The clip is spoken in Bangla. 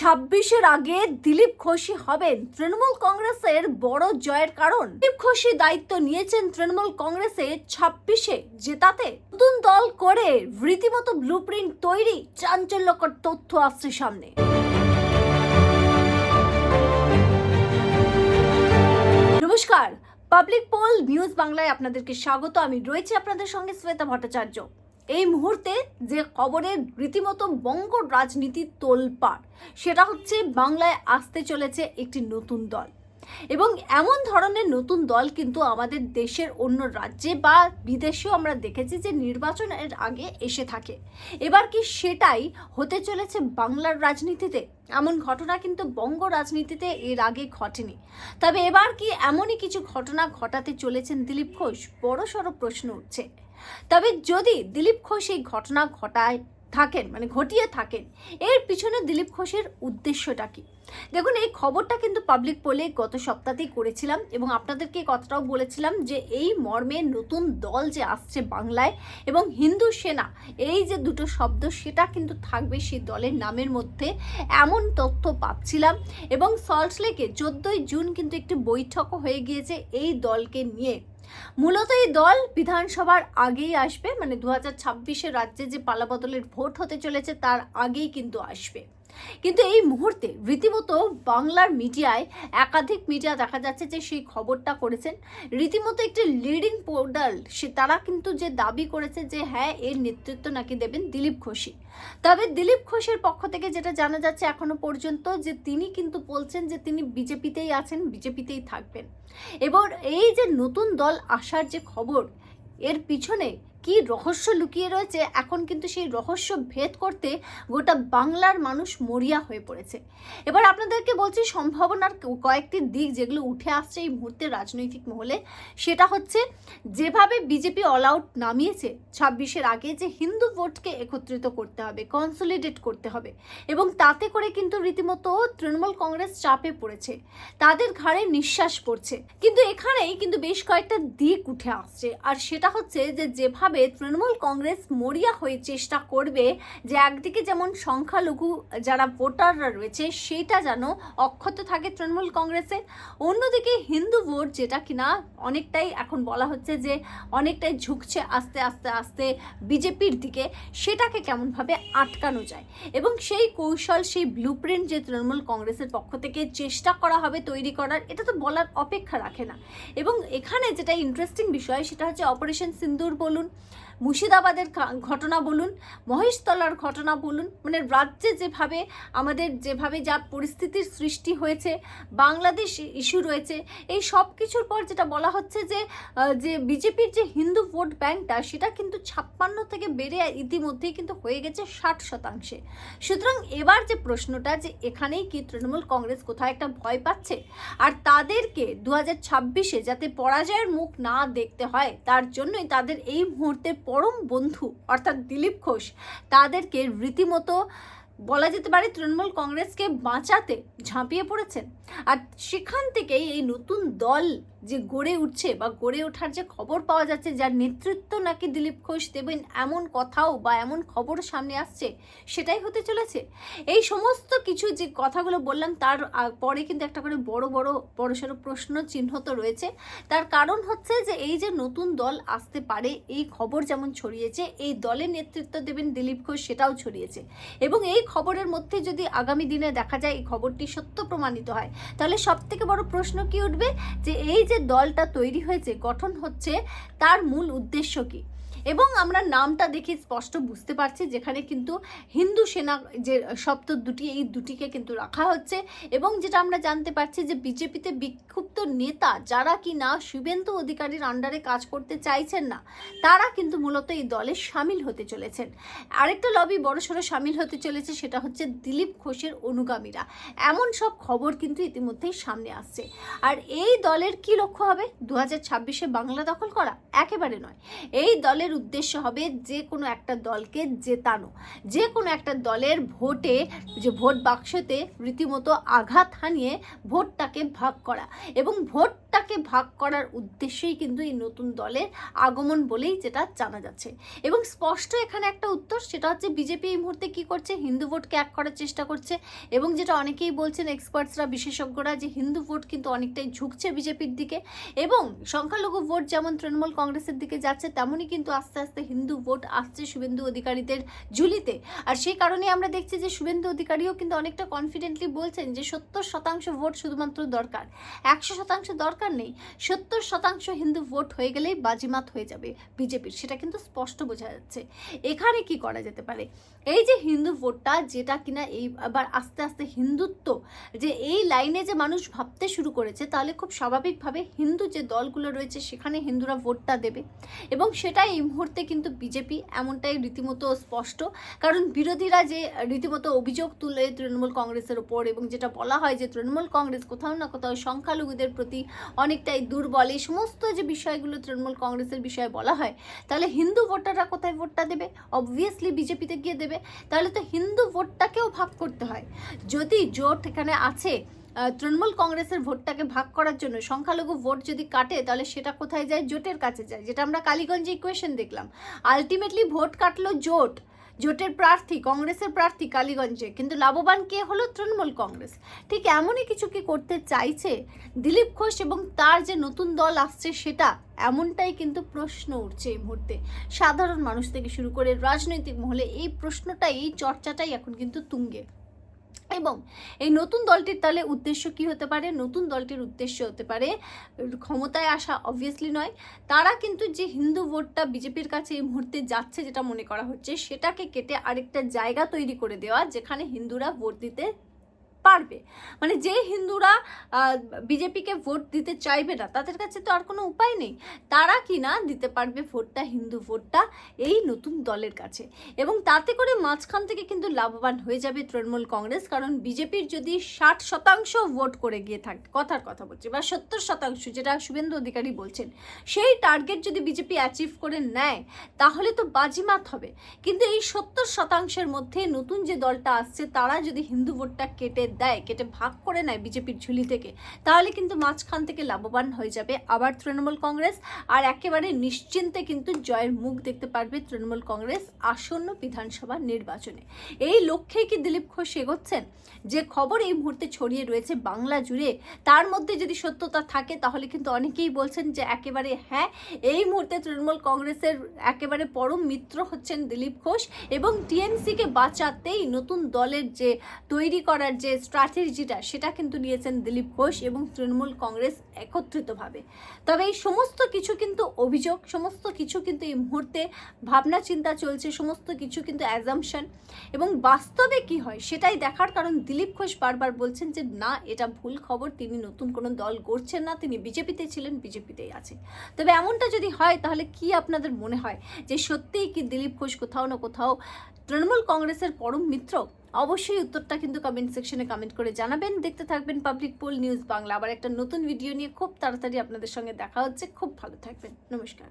ছাব্বিশের আগে দিলীপ ঘোষই হবেন তৃণমূল কংগ্রেসের বড় জয়ের কারণ। দিলীপ ঘোষই দায়িত্ব নিয়েছেন তৃণমূল কংগ্রেসে ছাব্বিশে জেতাতে। নতুন দল করে রীতিমতো ব্লুপ্রিন্ট তৈরি চাঞ্চল্যকর তথ্য আসছে সামনে। নমস্কার পাবলিক পোল নিউজ বাংলায় আপনাদেরকে স্বাগত। আমি রয়েছি আপনাদের সঙ্গে শ্বেতা ভট্টাচার্য। এই মুহূর্তে যে খবরের রীতিমতো বঙ্গ রাজনীতির তোলপাড়, সেটা হচ্ছে বাংলায় আসতে চলেছে একটি নতুন দল। এবং এমন ধরনের নতুন দল কিন্তু আমাদের দেশের অন্য রাজ্যে বা বিদেশেও আমরা দেখেছি যে নির্বাচনের আগে এসে থাকে। এবার কি সেটাই হতে চলেছে বাংলার রাজনীতিতে? এমন ঘটনা কিন্তু বঙ্গ রাজনীতিতে এর আগে ঘটেনি। তবে এবার কি এমনই কিছু ঘটনা ঘটাতে চলেছেন দিলীপ ঘোষ? বড় সড়ো প্রশ্ন উঠছে। তবে যদি দিলীপ ঘোষ এই ঘটনা ঘটায় থাকেন মানে ঘটিয়ে থাকেন, এর পিছনে দিলীপ ঘোষের উদ্দেশ্যটা কি? দেখুন, এই খবরটা কিন্তু পাবলিক পোলে গত সপ্তাহতেই করেছিলাম এবং আপনাদেরকে কথাটাও বলেছিলাম যে এই মর্মে নতুন দল যে আসছে বাংলায় এবং হিন্দু সেনা, এই যে দুটো শব্দ, সেটা কিন্তু থাকবে সেই দলের নামের মধ্যে। এমন তথ্য পাচ্ছিলাম এবং সল্টলেকে চোদ্দোই জুন কিন্তু একটি বৈঠকও হয়ে গিয়েছে এই দলকে নিয়ে। মূলত এই দল বিধানসভার আগেই আসবে মানে দু হাজার রাজ্যে যে পালাবদলের ভোট হতে চলেছে তার আগেই কিন্তু আসবে। কিন্তু এই মুহূর্তে রীতিমতো বাংলার মিডিয়ায় একাধিক মিডিয়া দেখা যাচ্ছে যে সেই খবরটা করেছেন। রীতিমতো একটি লিডিং পোর্টাল সে তারা কিন্তু যে দাবি করেছে যে হ্যাঁ এর নেতৃত্ব নাকি দেবেন দিলীপ ঘোষই। তবে দিলীপ ঘোষের পক্ষ থেকে যেটা জানা যাচ্ছে এখনও পর্যন্ত যে তিনি কিন্তু বলছেন যে তিনি বিজেপিতেই আছেন, বিজেপিতেই থাকবেন। এবার এই যে নতুন দল আসার যে খবর, এর পিছনে কি রহস্য লুকিয়ে রয়েছে? এখন কিন্তু সেই রহস্য ভেদ করতে গোটা বাংলার মানুষ মরিয়া হয়ে পড়েছে। এবার আপনাদেরকে বলছি, সম্ভাবনার কয়েকটি দিক যেগুলো উঠে আসছে এই মুহূর্তে রাজনৈতিক মহলে। সেটা হচ্ছে, যেভাবে বিজেপি অল আউট নামিয়েছে, ছাব্বিশের আগে যে হিন্দু ভোটকে একত্রিত করতে হবে কনসলিডেট করতে হবে, এবং তাতে করে কিন্তু রীতিমতো তৃণমূল কংগ্রেস চাপে পড়েছে। তাদের ঘাড়ে নিঃশ্বাস পড়ছে। কিন্তু এখানেই কিন্তু বেশ কয়েকটা দিক উঠে আসছে। আর সেটা হচ্ছে যে, যেভাবে তৃণমূল কংগ্রেস মরিয়া হয়ে চেষ্টা করবে যে একদিকে যেমন সংখ্যালঘু যারা ভোটাররা রয়েছে, সেটা যেন অক্ষত থাকে তৃণমূল কংগ্রেসের। অন্যদিকে হিন্দু ভোট যেটা কিনা অনেকটাই এখন বলা হচ্ছে যে অনেকটাই ঝুঁকছে আস্তে আস্তে আস্তে বিজেপির দিকে, সেটাকে কেমনভাবে আটকানো যায়। এবং সেই কৌশল, সেই ব্লুপ্রিন্ট যে তৃণমূল কংগ্রেসের পক্ষ থেকে চেষ্টা করা হবে তৈরি করার, এটা তো বলার অপেক্ষা রাখে না। এবং এখানে যেটা ইন্টারেস্টিং বিষয়, সেটা হচ্ছে অপারেশন সিন্দুর বলুন মুর্শিদাবাদের ঘটনা বলুন, মহেশতলার ঘটনা বলুন মানে রাজ্যে যেভাবে, আমাদের যেভাবে যা পরিস্থিতির সৃষ্টি হয়েছে, বাংলাদেশ ইস্যু রয়েছে, এই সব কিছুর পর যেটা বলা হচ্ছে যে যে বিজেপির যে হিন্দু ভোট ব্যাংকটা, সেটা কিন্তু ছাপ্পান্ন থেকে বেড়ে ইতিমধ্যেই কিন্তু হয়ে গেছে ষাট শতাংশে। সুতরাং এবার যে প্রশ্নটা যে এখানেই কি তৃণমূল কংগ্রেস কোথায় একটা ভয় পাচ্ছে, আর তাদেরকে দু হাজার ছাব্বিশে যাতে পরাজয়ের মুখ না দেখতে হয়, তার জন্যই তাদের এই মুহূর্তে পরম বন্ধু, অর্থাৎ দিলীপ ঘোষ, তাদেরকে রীতিমতো বলা যেতে পারে তৃণমূল কংগ্রেসকে বাঁচাতে ঝাঁপিয়ে পড়েছেন। আর সেখান থেকেই এই নতুন দল যে গড়ে উঠছে বা গড়ে ওঠার যে খবর পাওয়া যাচ্ছে, যার নেতৃত্ব নাকি দিলীপ ঘোষ দেবেন এমন কথাও বা এমন খবর সামনে আসছে, সেটাই হতে চলেছে। এই সমস্ত কিছু যে কথাগুলো বললাম, তার পরে কিন্তু একটা করে বড় বড় বড়সড় প্রশ্ন চিহ্ন তো রয়েছে। তার কারণ হচ্ছে যে এই যে নতুন দল আসতে পারে, এই খবর যেমন ছড়িয়েছে, এই দলের নেতৃত্ব দেবেন দিলীপ ঘোষ, সেটাও ছড়িয়েছে। এবং এই খবরের মধ্যে যদি আগামী দিনে দেখা যায়, এই খবরটি সত্য প্রমাণিত হয়, তাহলে সব থেকে বড় প্রশ্ন কি উঠবে? যে এই যে দলটা তৈরি হয়েছে গঠন হচ্ছে তার মূল উদ্দেশ্য কি? এবং আমরা নামটা দেখে স্পষ্ট বুঝতে পারছি যেখানে কিন্তু হিন্দু সেনা যে শব্দ দুটি, এই দুটিকে কিন্তু রাখা হচ্ছে এবং যেটা আমরা জানতে পারছি যে বিজেপিতে বিক্ষুব্ধ নেতা যারা কি না শুভেন্দু অধিকারীর আন্ডারে কাজ করতে চাইছেন না, তারা কিন্তু মূলত এই দলে সামিল হতে চলেছেন। আরেকটা লবি বড়সড় সামিল হতে চলেছে সেটা হচ্ছে দিলীপ ঘোষের অনুগামীরা। এমন সব খবর কিন্তু ইতিমধ্যেই সামনে আসছে। আর এই দলের কি লক্ষ্য হবে? দু হাজার বাংলা দখল করা একেবারে নয়। এই দলের দলের উদ্দেশ্য হবে যে কোনো একটা দলকে জেতানো। যে কোনো একটা দলের ভোটে, যে ভোট বাক্সতে রীতিমতো আঘাত হানিয়ে ভোটটাকে ভাগ করা। এবং ভোটটাকে ভাগ করার উদ্দেশ্যেই কিন্তু এই নতুন দলের আগমন বলেই যেটা জানা যাচ্ছে। এবং স্পষ্ট এখানে একটা উত্তর, সেটা হচ্ছে বিজেপি এই মুহূর্তে কি করছে? হিন্দু ভোটকে এক করার চেষ্টা করছে। এবং যেটা অনেকেই বলছেন এক্সপার্টসরা বিশেষজ্ঞরা, যে হিন্দু ভোট কিন্তু অনেকটাই ঝুঁকছে বিজেপির দিকে। এবং সংখ্যালঘু ভোট যেমন তৃণমূল কংগ্রেসের দিকে যাচ্ছে, তেমনই কিন্তু আস্তে আস্তে হিন্দু ভোট আসছে শুভেন্দু অধিকারীদের ঝুলিতে। আর সেই কারণে আমরা দেখছি যে শুভেন্দু অধিকারীও কিন্তু অনেকটা কনফিডেন্টলি বলছেন যে সত্তর শতাংশ ভোট শুধুমাত্র দরকার। একশো শতাংশ দরকার নেই, সত্তর শতাংশ হিন্দু ভোট হয়ে গেলেই বাজিমাত হয়ে যাবে বিজেপির, সেটা কিন্তু স্পষ্ট বোঝা যাচ্ছে। এখানে কি করা যেতে পারে? এই যে হিন্দু ভোটটা, যেটা কিনা এই আবার আস্তে আস্তে হিন্দুত্ব, যে এই লাইনে যে মানুষ ভাবতে শুরু করেছে, তাহলে খুব স্বাভাবিকভাবে হিন্দু যে দলগুলো রয়েছে, সেখানে হিন্দুরা ভোটটা দেবে। এবং সেটাই মুহূর্তে কিন্তু বিজেপি এমনটাই রীতিমতো স্পষ্ট। কারণ বিরোধীরা যে রীতিমতো অভিযোগ তুলে তৃণমূল কংগ্রেসের ওপর এবং যেটা বলা হয় যে তৃণমূল কংগ্রেস কোথাও না কোথাও সংখ্যালঘুদের প্রতি অনেকটাই দুর্বল, এই সমস্ত যে বিষয়গুলো তৃণমূল কংগ্রেসের বিষয়ে বলা হয়, তাহলে হিন্দু ভোটাররা কোথায় ভোটটা দেবে? অবভিয়াসলি বিজেপিতে গিয়ে দেবে। তাহলে তো হিন্দু ভোটটাকেও ভাগ করতে হয়। যদি জোট এখানে আছে তৃণমূল কংগ্রেসের ভোটটাকে ভাগ করার জন্য সংখ্যালঘু ভোট যদি কাটে, তাহলে সেটা কোথায় যায়? জোটের কাছে যায়, যেটা আমরা কালীগঞ্জে ইকুয়েশন দেখলাম। আলটিমেটলি ভোট কাটলো জোট। জোটের প্রার্থী, কংগ্রেসের প্রার্থী কালীগঞ্জে, কিন্তু লাভবান কে হলো তৃণমূল কংগ্রেস? ঠিক এমনই কিছু কি করতে চাইছে? দিলীপ ঘোষ এবং তার যে নতুন দল আসছে সেটা, এমনটাই কিন্তু প্রশ্ন উঠছে এই মুহূর্তে। সাধারণ মানুষ থেকে শুরু করে রাজনৈতিক মহলে এই প্রশ্নটাই, এই চর্চাটাই এখন কিন্তু তুঙ্গে। এবং এই নতুন দলটির তাহলে উদ্দেশ্য কি হতে পারে? নতুন দলটির উদ্দেশ্য হতে পারে ক্ষমতায় আসা অবভিয়াসলি নয়। তারা কিন্তু যে হিন্দু ভোটটা বিজেপির কাছে এই মুহূর্তে যাচ্ছে যেটা মনে করা হচ্ছে, সেটাকে কেটে আরেকটা জায়গা তৈরি করে দেওয়া, যেখানে হিন্দুরা ভোট দিতে পারবে। মানে যে হিন্দুরা বিজেপিকে ভোট দিতে চাইবে না, তাদের কাছে তো আর কোনো উপায় নেই। তারা কি না দিতে পারবে ভোটটা, হিন্দু ভোটটা এই নতুন দলের কাছে। এবং তাতে করে মাঝখান থেকে কিন্তু লাভবান হয়ে যাবে তৃণমূল কংগ্রেস, কারণ বিজেপির যদি ষাট শতাংশ ভোট করে গিয়ে থাকে, কথার কথা বলছে, বা সত্তর শতাংশ, যেটা শুভেন্দু অধিকারী বলছেন, সেই টার্গেট যদি বিজেপি অ্যাচিভ করে নেয়, তাহলে তো বাজিমাত হবে। কিন্তু এই সত্তর শতাংশের মধ্যে নতুন যে দলটা আসছে, তারা যদি হিন্দু ভোটটা কেটে দেয় কেটে ভাগ করে নেয় বিজেপির ঝুলি থেকে। তাহলে কিন্তু মাঝখান থেকে লাভবান হয়ে যাবে আবার তৃণমূল কংগ্রেস। আর একেবারে নিশ্চিন্তে কিন্তু জয়ের মুখ দেখতে পারবে তৃণমূল কংগ্রেস আসন্ন বিধানসভা নির্বাচনে। এই লক্ষ্যেই কি দিলীপ ঘোষ এগোচ্ছেন? যে খবর এই মুহূর্তে ছড়িয়ে রয়েছে বাংলা জুড়ে, তার মধ্যে যদি সত্যতা থাকে তাহলে কিন্তু অনেকেই বলছেন যে একেবারে হ্যাঁ এই মুহূর্তে তৃণমূল কংগ্রেসের একেবারে পরম মিত্র হচ্ছেন দিলীপ ঘোষ এবং টিএমসিকে বাঁচাতেই নতুন দলের যে তৈরি করার যে স্ট্র্যাটেজিটা সেটা কিন্তু নিয়েছেন দিলীপ ঘোষ এবং তৃণমূল কংগ্রেস একত্রিতভাবে। তবে এই সমস্ত কিছু কিন্তু অভিযোগ, সমস্ত কিছু কিন্তু এই মুহূর্তে ভাবনা চিন্তা চলছে, সমস্ত কিছু কিন্তু অ্যাজামশন এবং বাস্তবে কি হয় সেটাই দেখার কারণ দিলীপ ঘোষ বারবার বলছেন যে, না, এটা ভুল খবর, তিনি নতুন কোনো দল গড়ছেন না, তিনি বিজেপিতে ছিলেন, বিজেপিতেই আছে। তবে এমনটা যদি হয়, তাহলে কি আপনাদের মনে হয় যে সত্যিই কি দিলীপ ঘোষ কোথাও না কোথাও তৃণমূল কংগ্রেসের পরম মিত্র অবশ্যই উত্তরটা কিন্তু কমেন্ট সেকশনে কমেন্ট করে জানাবেন। দেখতে থাকবেন পাবলিক পোল নিউজ বাংলা আবার একটা নতুন ভিডিও নিয়ে খুব তাড়াতাড়ি আপনাদের সঙ্গে দেখা হচ্ছে। খুব ভালো থাকবেন। নমস্কার।